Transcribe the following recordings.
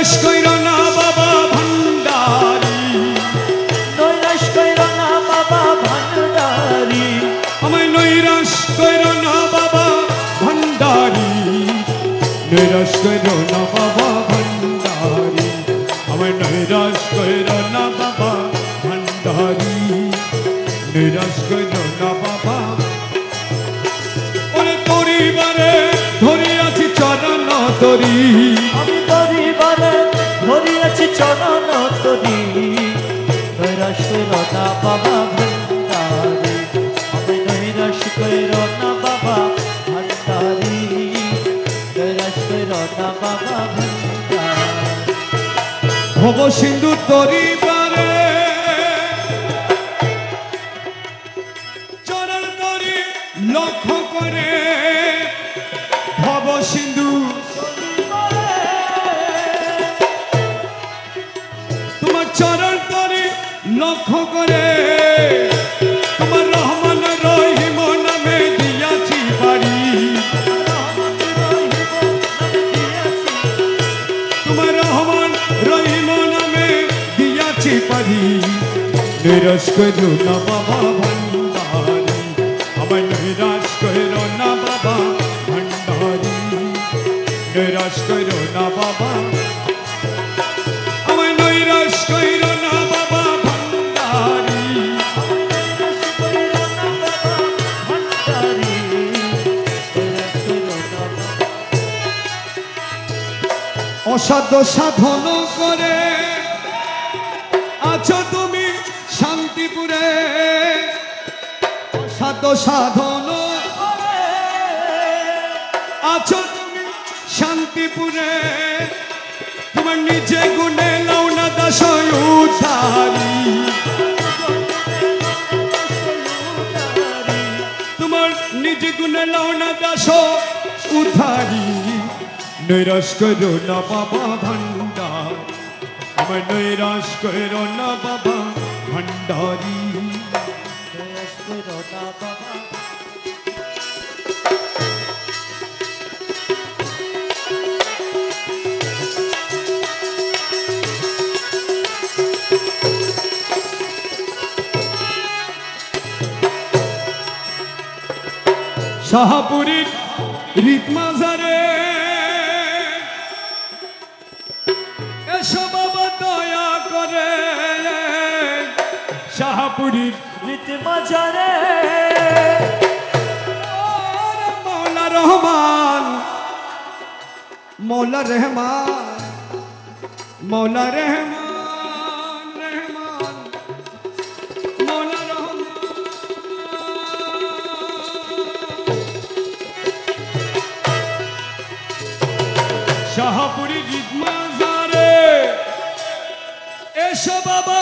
নৈরাশ কইর না বাবা ভান্ডারি। নৈরাশ কইর না বাবা ভান্ডারি। আমায় নৈরাশ কইর না বাবা ভান্ডারি। নৈরাশ কইর না বাবা ভান্ডারি। আমায় নৈরাশ কইর না বাবা ভান্ডারি। নৈরাশ কইর না বাবা। ওরে পরিবারে ধরি আছি চরণ তরি আমি ধরিয়াছি চরণ তরি নৈরাশ কইর বাবা ভান্ডারি আমি নৈরাশ বাবা ভব সিন্ধু তরিবারে চরণ তরি লক্ষ্য লক্ষ্য করে নিরাশ করো না বাবা ভণ্ডারি আমার নিরাশ করো না বাবা ভণ্ডারি নিরাশ করো না বাবা অসাধ্য সাধন করে। আছো তুমি শান্তিপুরে। অসাধ্য সাধন আছো তুমি শান্তিপুরে। তোমার নিজে গুণে লৌনা দাস উদ্ধারি তোমার নিজে গুণে লৌনা দাস উদ্ধারি নৈরাশ করো না বাবা ভণ্ডার আমার নৈরাশ করো না বাবা ভণ্ডারি শাহপুরীর রিতমাজারে শাহপুরীর মাঝারে মৌলা রহমান মৌলা রহমান মৌলা রহমান শাহপুরি জিতমাজারে এসো বাবা।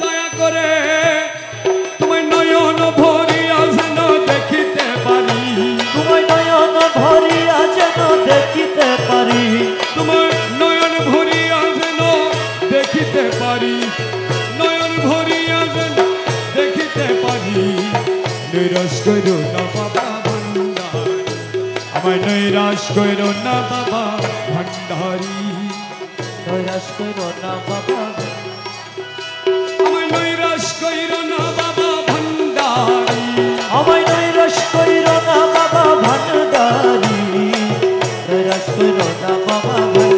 দয়া করে তোমার নয়ন ভরিয়া যেন দেখিতে পারি। তোমায় নয়ন ভরিয়া যেন দেখিতে পারি। তোমার নয়ন ভরিয়া যেন দেখিতে পারি। নয়ন ভরিয়া যেন দেখিতে পারি। নিরাশ করো না বাবা আমার নৈরাশ করো না বাবা ভণ্ডারি নৈরাশ করো না বাবা আমায় কইর না বাবা ভান্ডারি। নৈরাশ কইর না বাবা ভান্ডারি।